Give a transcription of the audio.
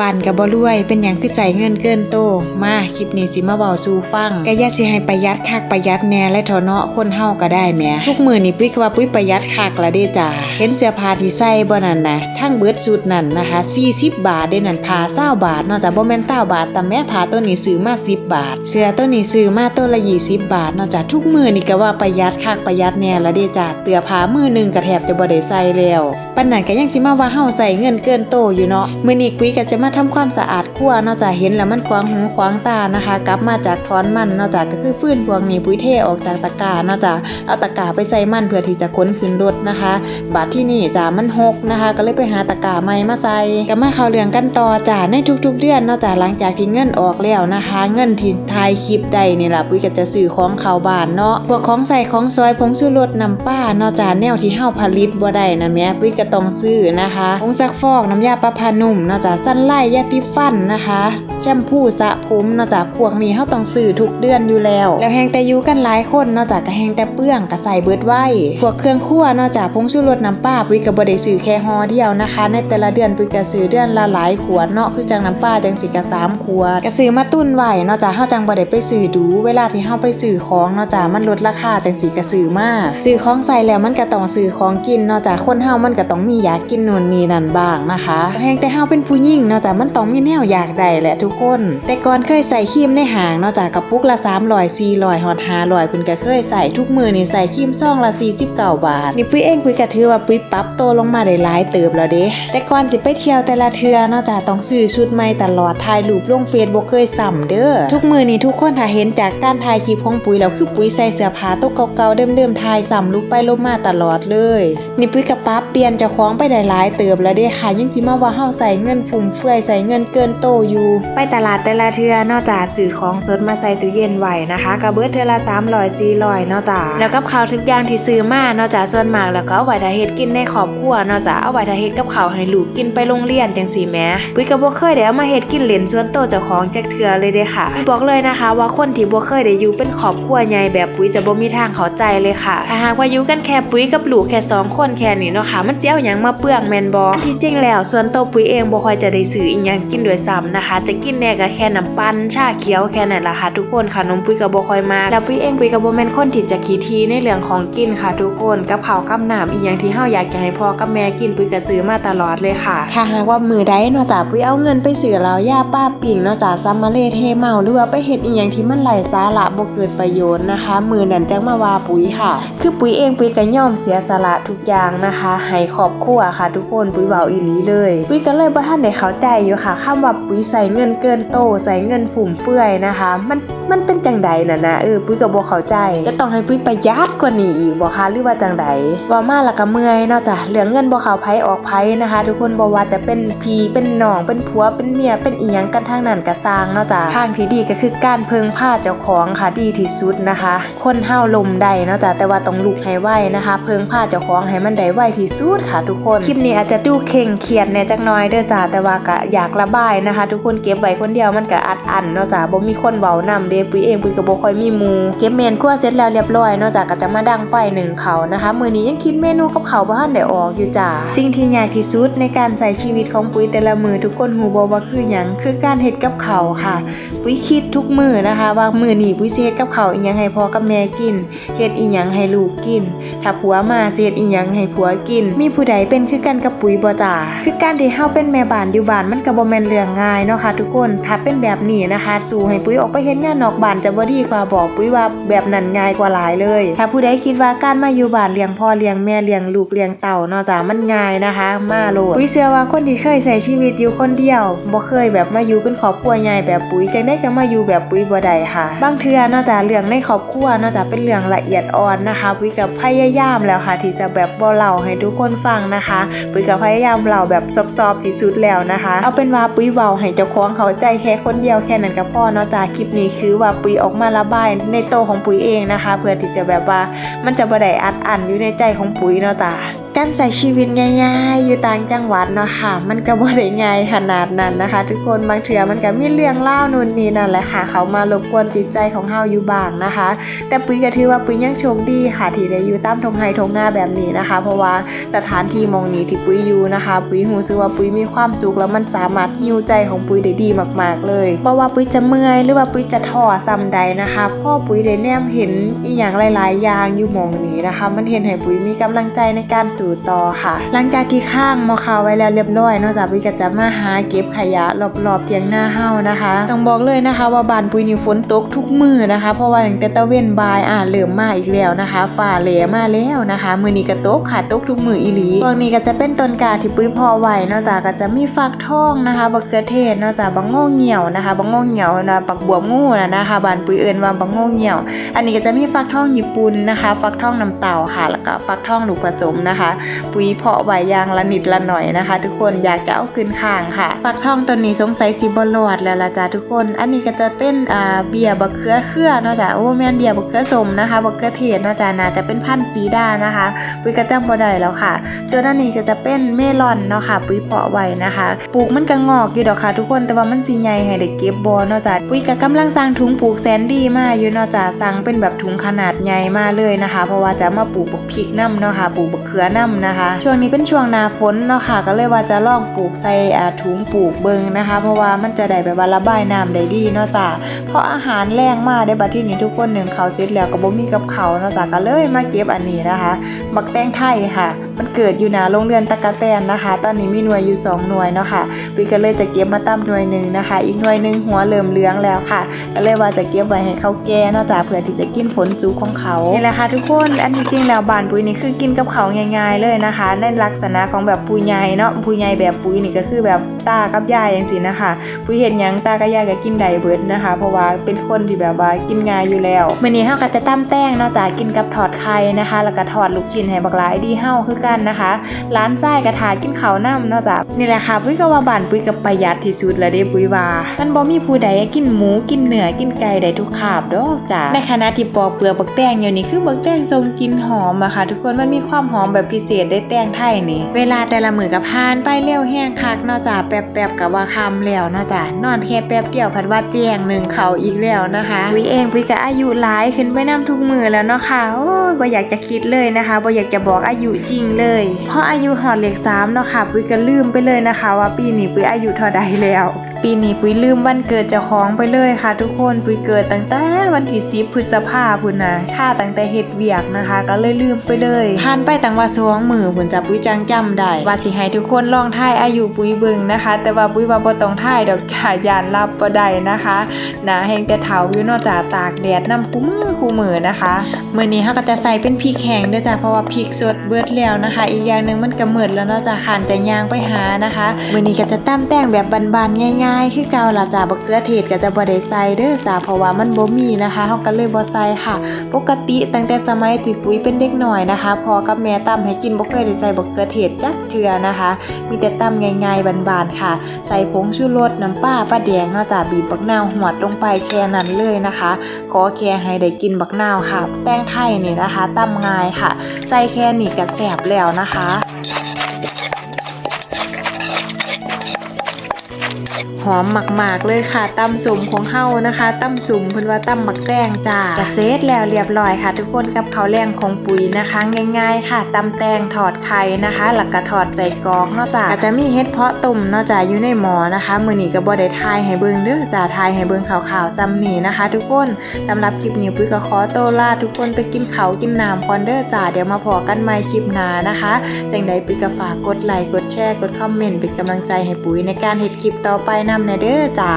บ้านกับบรวย เป็นหยังคือใส่เงินเกินโต มาคลิปนี้สิมาเว้าสู่ฟังก็อย่าสิให้ประหยัดคักประหยัดแน่และถาะเนาะคนเฮาก็ได้แหมทุกมือนี่ปุ้ยก็ว่าปุ้ยประหยัดคักละเด้จ้าเห็นเสื้อผ้าที่ใส่บ่นั่นนะทั้งเบิดชุดนั่นนะคะ40บาทเด้นั่นผ้า20บาทเนาะแต่บ่แม่น9บาทแต่แม่ผ้าตัวนี้ซื้อมา10บาท เสื้อตัวนี้ซื้อมาตัวละ20บาทเนาะจ้ะทุกมือนี่ก็ว่าประหยัดคักประหยัดแน่ละเด้จ้าเสื้อผ้ามือหนึงก็แทบจะบ่ได้ใส่แล้วปานนั้นก็ยังสิมาว่าเฮาใส่เงินเกินโตอยู่เนาะมื้อนี้ปุ้ยก็จะมาทำความสะอาดครัวเนาะจ้ะเห็นแล้วมันขวางหูขวางตานะคะ กลับมาจากถอนมันเนาะจ้ะก็คือฟื้นพวกนี้ปุ้ยเทออกจากตะกร้าเนาะจ้ะเอาตะกร้าไปใส่มันเพื่อที่จะขนขึ้นรถนะคะ บาดที่นี่จ้ะมันหกนะคะ ก็เลยไปหาตะกร้าใหม่มาใส่ก็มาเข้าเรื่องกันต่อจ้ะในทุกๆเดือนเนาะจ้ะหลังจากที่เงินออกแล้วนะคะ เงินที่ทายคลิปได้นี่ล่ะปุ้ยก็จะซื้อของเข้าบ้านเนาะพวกของใส่ของซอยผงชูรสน้ำป้าเนาะจ้ะแนวที่เฮาผลิตบ่ได้นั่นแหมปุ้ยก็ต้องซื้อนะคะผงซักฟอกน้ำยาปะพานุ่มเนาะจ้ะสั้นไล่ยาติฟันนะคะ แชมพูสระผมเนาะจ้ะพวกนี้เฮาต้องซื้อทุกเดือนอยู่แล้ว แล้วแฮงแต่ยูกันหลายคนเนาะจ้ะก็แฮงแต่เปื้องก็ใส่เบิดไว้พวกเครื่องครัวเนาะจ้ะผงชูรสน้ำป้าปุ้ยก็บ่ได้ซื้อแค่ห่อเดียวนะคะ ในแต่ละเดือนปุ้ยก็ซื้อเดือนละหลายขวดเนาะคือจังน้ำป้าจังสิก็สามขวดก็ซื้อมาตุ้นไว้เนาะจ้ะเฮาจังบ่ได้ไปซื้อดูเวลาที่เฮาไปซื้อของเนาะจ้ะมันลดราคาจังสิก็ซื้อมาซื้อของใส่แล้วมันก็ต้องซื้อของกินเนาะจ้ะคนเฮามันก็ต้องมีอยากกินนู่นนี่นั่นบ้างนะคะแฮงแต่เฮาเป็นผู้หญิงเนาะจ้ะมันต้องมีแนวอยากได้แหละทุกคนแต่ก่อนเคยใส่ครีมในหางเนาะจ้ะกระปุกละ300 400ฮอด500เพิ่นก็เคยใส่ทุกมือนี่ใส่ครีมซองละ49บาทนี่ปุ้ยเองปุ้ยก็ถือว่าปุ้ยปรับโตลงมาได้หลายเติบแล้วเด้แต่ก่อนสิไปเที่ยวแต่ละเทือนาะจ้ะต้องซื้อชุดใหม่ตลอดถ่ายรูปลงเฟซบ่เคยซ้ำเด้อทุกมือนี่ทุกคนถ้าเห็นจากการถ่ายคลิปของปุ้ยแล้วคือปุ้ยใส่เสื้อผ้าตัวเก่าๆเดิมๆถ่ายซ้ำรูปไปรูปมาตลอดเลยนี่ปุ้ยก็ปรับเปลี่ยนเจ้าของไปได้หลายเติบแล้วเด้ค่ะยังสิมาว่าเฮาใส่เงินฟุ่มเฟือยใส่เงินเกินโตอยู่ไปตลาดแต่ละเทือนอกจากซื้อของสดมาใส่ตู้เย็นไว้นะคะกระเบิดเทื่อละ300 400เนาะจ้ะแล้วกับข้าวทุกอย่างที่ซื้อมานอกจากส่วนมากแล้วก็เอาไว้ถ้าเฮ็ดกินในครอบครัวนาะจ้ะเอาไว้ถ้าเฮ็ดกับข้าวให้ลูกกินไปโรงเรียนจังซี่แหมปุ้ยก็บ่เคยได้เอามาเฮ็ดกินเล่นส่วนโตเจ้าของจักเทือเลยเด้ค่ะบอกเลยนะคะ ว่าคนที่บ่เคยได้อยู่เป็นครอบครัวใหญ่แบบปุ้ยจะบ่มีทางเข้าใจเลยค่ะถ้าหากว่าอยู่กันแค่ปุ้ยกับลูกแค่สองคนแค่นี้เนาะค่ะมันสิเอาหยังมาเปลืองแมนบอที่จริงแล้วส่วนโตปุ้ยเองบ่ค่อยจะได้ซื้ออีหยังกินด้วยซ้ำนะคะจะกินแน่ก็แค่น้ำปั่นชาเขียวแค่นั้นล่ะค่ะทุกคนขนมปุ้ยก็บ่ค่อยมากแล้วปุ้ยเองปุ้ยก็บ่แม่นคนที่จะขี้ทีในเรื่องของกินค่ะทุกคนกับข้าวกับน้ำอีหยังที่เฮาอยากจะให้พ่อกับแม่กินปุ้ยก็ซื้อมาตลอดเลยค่ะถ้าหากว่ามือใดเนาะจ้ะปุ้ยเอาเงินไปซื้อแล้วย่าป้าปิ่งเนาะจ้ะซัมมาเลเทเมาหรือว่าไปเฮ็ดอีหยังที่มันไร้สาระบ่เกิดประโยชน์นะคะ มือนั้นจังมาว่าปุ๋ยค่ะ คือปุ๋ยเองปุ๋ยก็ย่อมเสียสละทุกอย่างนะคะให้ครอบครัวค่ะ ทุกคนปุ๋ยเว้าอีหลีเลย ปุ๋ยก็เลยบ่ทันได้เข้าใจอยู่ค่ะคำว่าปุ๋ยใส่เงินเกินโตใส่เงินฟุ่มเฟือยนะคะ มันมันเป็นจังใดน่ะนะเออปุ๋ยก็บ่เข้าใจ จะต้องให้ปุ๋ยประหยัดกว่านี้อีกบ่คะหรือว่าจังใดว่ามาล้วก็เมื่อยเนาะจ้ะเหลืองเงินบ่เข้าไผออกไผนะคะ ทุกคนบ่ว่าจะเป็นพีเป็นน้องเป็นผัวเป็นเมียเป็นอีหยังกันทางนั้นก็สร้างเนาะจ้ะทางที่ดีก็คือการเพิงผ้าเจ้าของค่ะดีที่สุดนะคะ คนเฮาลมได้เนาะจ้ะแต่ว่าต้องลุกให้ไหวนะคะ เพิงผ้าเจ้าของให้มันได้ไหวที่สุดค่ะ ทุกคนคลิปนี้อาจจะดูเข่งเครียดแหน่ยจักน่อยเด้อจ้ะแต่ว่าก็อยากระบายนะคะ ทุกคนเก็บไว้คนเดียวมันก็อัดอันเนาะจ้ะบ่มีคนเว้านำเด้ปุ้ยเองปุ้ยก็บ่ค่อยมีหมู่เก็บเมนครัวเสร็จแล้วเรียบร้อยเนาะจ้ะก็จะมาดังไฟหนึ่งเขานะคะมื้อนี้ยังคิดเมนูกับเขาบ่ทันได้ออกอยู่จ้ะสิ่งที่ยากที่สุดในการใส่ชีวิตของปุ้ยแต่ละมือทุกคนฮู้บ่ว่าคือหยังคือการเฮ็ดกับเขาค่ะ ปุ้ยคิดทุกมื้อนะคะ ว่ามื้อนี้ปุ้ยสิเฮ็ดกับเขาอีหยังให้พ่อกับแม่กินเฮ็ดอีหยังให้ลูกกิน ถ้าผัวมาสิเฮ็ดอีหยังให้ผัวกิน มีผู้ใดเป็นคือกันกับปุ๋ยบ่จ้าคือการที่เฮาเป็นแม่บ้านอยู่บ้านมันก็บ่แม่นเรื่องง่ายเนาะค่ะทุกคนถ้าเป็นแบบนี้นะคะ สู้ให้ปุ๋ยออกไปเฮ็ดงานนอกบ้านจะบ่ดีกว่าบอกปุ๋ยว่าแบบนั้นง่ายกว่าหลายเลย ถ้าผู้ใดคิดว่าการมาอยู่บ้านเลี้ยงพ่อเลี้ยงแม่เลี้ยงลูกเลี้ยงเต่าเนาะจ้ามันง่ายนะคะ มาโลดปุ๋ยเชื่อว่าคนที่เคยใช้ชีวิตอยู่คนเดียวบ่เคยแบบมาอยู่เป็นครอบครัวใหญ่แบบปุ๋ยจังได้ก็มาอยู่แบบปุ๋ยบ่ได้ค่ะ บางเทื่อเนาะจ้าเรื่องในครอบครัวเนาะจ้าเป็นเรื่องละเอียดอ่อนนะคะปุ๋ยก็พยายามแล้วค่ะ ที่จะแบบบ่เล่าให้ทุกคนฟังนะคะปุ๋ยก็พยายามเล่าแบบซอบๆที่สุดแล้วนะคะ เอาเป็นว่าปุ๋ยเว้าให้เจ้าของเขาใจแค่คนเดียวแค่นั้นก็พอเนาะจ้าคลิปนี้คือว่าปุ๋ยออกมาระบายในโตของปุ๋ยเองนะคะ เพื่อที่จะแบบว่ามันจะบ่ได้อัดอั้นอยู่ในใจของปุ๋ยเนาะจ้า การใส่ชีวิตง่ายๆ อยู่ต่างจังหวัดเนาะค่ะ มันก็บ่ได้ง่ายขนาดนั้นนะคะ ทุกคนบางเทื่อมันก็มีเรื่องเล่านู่นนี่นั่นแหละค่ะ เขามารบกวนจิตใจของเฮาอยู่บ้างนะคะ แต่ปุ้ยก็ถือว่าปุ้ยยังโชคดีค่ะที่ได้อยู่ตามทงไฮทงหน้าแบบนี้นะคะ เพราะว่าสถานที่มองนี้ที่ปุ้ยอยู่นะคะ ปุ้ยรู้สึกว่าปุ้ยมีความสุขแล้วมันสามารถฮิวใจของปุ้ยได้ดีมากๆเลยบ่ว่าปุ้ยจะเมื่อยหรือว่าปุ้ยจะท้อซ้ำใดนะคะพ่อปุ้ยได้แนมเห็นอีหยังหลาย ๆ อย่างอยู่มองนี้นะคะ มันเห็นให้ปุ้ยมีกำลังใจในการสต่อค่ะ หลังจากที่ข้างมอขาไว้แล้วเรียบร้อยนอกจากปุ้ยก็จะมาหาเก็บขยะรอบๆเทียงหน้าเฮานะคะ ต้องบอกเลยนะคะ ว่าบานปุยนี่ฝนตกทุกมือนะคะ เพราะว่าตั้งแต่ตะเว้นบายอ่าเริ่มมาอีกแล้วนะคะฟ้าเหลมาแล้วนะคะ มือนี้ก็ตกค่ะตกทุกมืออีหลีพวกนี้ก็จะเป็นต้นกาที่ปุ้ยพอไหวนอกจากก็จะมีฟักทองนะคะบักเขือเทศนอกจากบักโง่เหี่ยวนะคะบักโง่เหี่ยวนะปักบวบงูนะนะคะบานปุยเอิ้นว่าบักโง่เหี่ยว อันนี้ก็จะมีฟักทองญี่ปุ่นนะคะ ฟักทองน้ำเต่าค่ะแล้วก็ฟักทองลูกผสมนะคะปุ๋ยเพาะไว้ยางละนิดละหน่อยนะคะ ทุกคนอยากจะเอาขึ้นข้างค่ะฟักทองตัวนี้สงสัยสิบรอดแล้วล่ะจ้าทุกคน อันนี้ก็จะเป็นอ่าเบียร์บักเขือเครือเนาะจ้ะโอ้แม่นเบียร์บักเขือสมนะคะบักเขือเทศเนาะจ้ะน่าจะเป็นพันธุ์จีด้านะคะปุ๋ยก็จำบ่ได้แล้วค่ะส่วนอันนี้ก็จะเป็นเมลอนเนาะค่ะ ปุ๋ยเพาะไว้นะคะปลูกมันก็งอกอยู่ดอกค่ะ ทุกคนแต่ว่ามันสิใหญ่ให้ได้เก็บบ่เนาะจ้ะปุ๋ยก็กำลังสร้างถุงปลูกแสนดีมาอยู่เนาะจ้ะสั่งเป็นแบบถุงขนาดใหญ่มาเลยนะคะ เพราะว่าจะมาปลูกบักพริกน้ำเนาะค่ะปลูกบักเขือน้ำนะคะ ช่วงนี้เป็นช่วงนาฝนเนาะค่ะ ก็เลยว่าจะลองปลูกใส่ถุงปลูกเบิงนะคะ เพราะว่ามันจะได้แบบว่าระบายน้ำได้ดีเนาะจ้าเพราะอาหารแรงมากได้บัดที่นี้ทุกคนหนึ่งเขาเสร็จแล้วก็บ่มีกับเขาเนาะจ้าก็เลยมาเก็บอันนี้นะคะ บักแตงไทยค่ะ มันเกิดอยู่หนาโรงเรียนตะกะแตนนะคะ ตอนนี้มีหน่วยอยู่ 2 หน่วยเนาะค่ะปีก็เลยจะเก็บมาตั้มหน่วยหนึ่งนะคะ อีกหน่วยหนึ่งหัวเริ่มเหลืองแล้วค่ะ ก็เลยว่าจะเก็บไว้ให้เขาแก่เนาะจ้ะเพื่อที่จะกินผลจุของเขานี่แหละค่ะทุกคนอันที่จริงแล้วบานปุยนี่คือกินกับเขาง่ายๆเลยนะคะ ในลักษณะของแบบปุยใหญ่เนาะปุยใหญ่แบบปุยนี่ก็คือแบบตากับยายอย่างสินะคะปุยเห็นยังตากับยายก็กินได้เบิดนะคะ เพราะว่าเป็นคนที่แบบว่ากินง่ายอยู่แล้วมื้อนี้เฮาก็จะตั้มแต้งเนาะจ้ะกินกับทอดไข่นะคะ แล้วก็ทอดลูกชิ้นให้บักหลายดีเฮาคือกันนะคะ ร้านไส้กระถากินข้าวน้ำเนาะจ้ะนี่แหละค่ะ ปุ้ยก็ว่าบ้านปุ้ยกับประหยัดที่สุดแล้วเด้ปุ้ยว่ามันบ่มีผู้ใดกินหมูกินเนื้อกินไก่ได้ทุกคาบดอกจ้ะในขณะที่ปอกเปลือกบักแตงอยู่นี่คือบักแตงทรงกินหอมอะค่ะ ทุกคนมันมีความหอมแบบพิเศษได้แตงไทยนี่ เวลาแต่ละมือก็ผ่านไปเร็วแห้งคักเนาะจ้ะแป๊บๆก็ว่าคำแล้วเนาะจ้ะนอนแค่แป๊บเดียวพัดว่าแจ้งหนึ่งเขาอีกแล้วนะคะปุ้ยเองปุ้ยก็อายุหลายขึ้นไปนํทุกมือแล้วเนาะค่ะโอ้ยบ่อยากจะคิดเลยนะคะบ่อยากจะบอกอายุจริงเลย เพราะอายุหอดเลขสามเนาะค่ะปุ้ยก็ลืมไปเลยนะคะ ว่าปีนี้ปุ้ยอายุเท่าใดแล้ว ปีนี้ปุ้ยลืมวันเกิดเจ้าของไปเลยค่ะ ทุกคนปุ้ยเกิดตั้งแต่วันที่10พฤษภาพุ่นนะค่าตั้งแต่เฮ็ดเวียกนะคะ ก็เลยลืมไปเลยผ่านไปตั้งว่าสองมือพุ่นจะปุ้ยจังจำได้ว่าสิให้ทุกคนลองทายอายุปุ้ยเบิ่งนะคะ แต่ว่าปุ้ยว่าบ่ต้องทายดอกจ้ายานรับบ่ได้นะคะหน้าแห้งแต่เฒ่าอยู่เนอกจากตากแดดนำคู่มือคู่มือนะคะมื้อนี้เฮาก็จะใส่เป็นพริกแห้งเด้อจ้ะเพราะว่าพริกสดเบิดแล้วนะคะ อีกอย่างหนึงมันก็หมดแล้วเนาะจ้ะขานจะย่างไปหานะคะมื้อนี้ก็จะตำแต่งแบบบานๆง่ายๆคือเก่าล่ะจ้ะบักเขือเทศก็จะบ่ได้ใส่เด้อจ้ะเพราะว่ามันบ่มีนะคะเฮาก็เลยบ่ใส่ค่ะ ปกติตั้งแต่สมัยที่ปุ้ยเป็นเด็กหน่อยนะคะพอกับแม่ตำให้กินบ่เคยได้ใส่บักเขือเทศจักเทื่อนะคะ มีแต่ตำง่ายๆบานๆค่ะ ใส่ผงชูรสน้ำปลาปลาแดงเนาะจ้ะบีบบักนาวหวดลงไปแค่นั้นเลยนะคะ ขอแค่ให้ได้กินบักนาวค่ะแตงไทยนี่นะคะตำง่ายค่ะ ใส่แค่นี้ก็แซ่บแล้วนะคะ หอมมากๆเลยค่ะตำสุ่มของเฮานะคะตำสุ่มเพิ่นว่าตำบักแตงจ้ากระเซตแล้วเรียบร้อยค่ะ ทุกคนกับข้าวแรงของปุ๋ยนะคะ ง่ายๆ ค่ะตำแตงถอดไข่นะคะแล้วก็ถอดใส่กอกเนาะจ้าก็จะมีเฮ็ดเพาะตุ่มเนาะจ้าอยู่ในหมอนะคะมื้อนี้ก็บ่ได้ทายให้เบิ่งเด้อจ้าทายให้เบิ่งข่าวๆจำนี่นะคะ ทุกคนสำหรับคลิปนี้ปุ๋ยก็ขอโตลาทุกคนไปกินข้าวกินน้ำก่อนเด้อจ้าเดี๋ยวมาพอกันใหม่คลิปหน้านะคะจังใดปุ๋ยก็ฝากกดไลค์กดแชร์กดคอมเมนต์เป็นกำลังใจให้ปุ๋ยในการเฮ็ดคลิปต่อไปนำในเด้อจ้า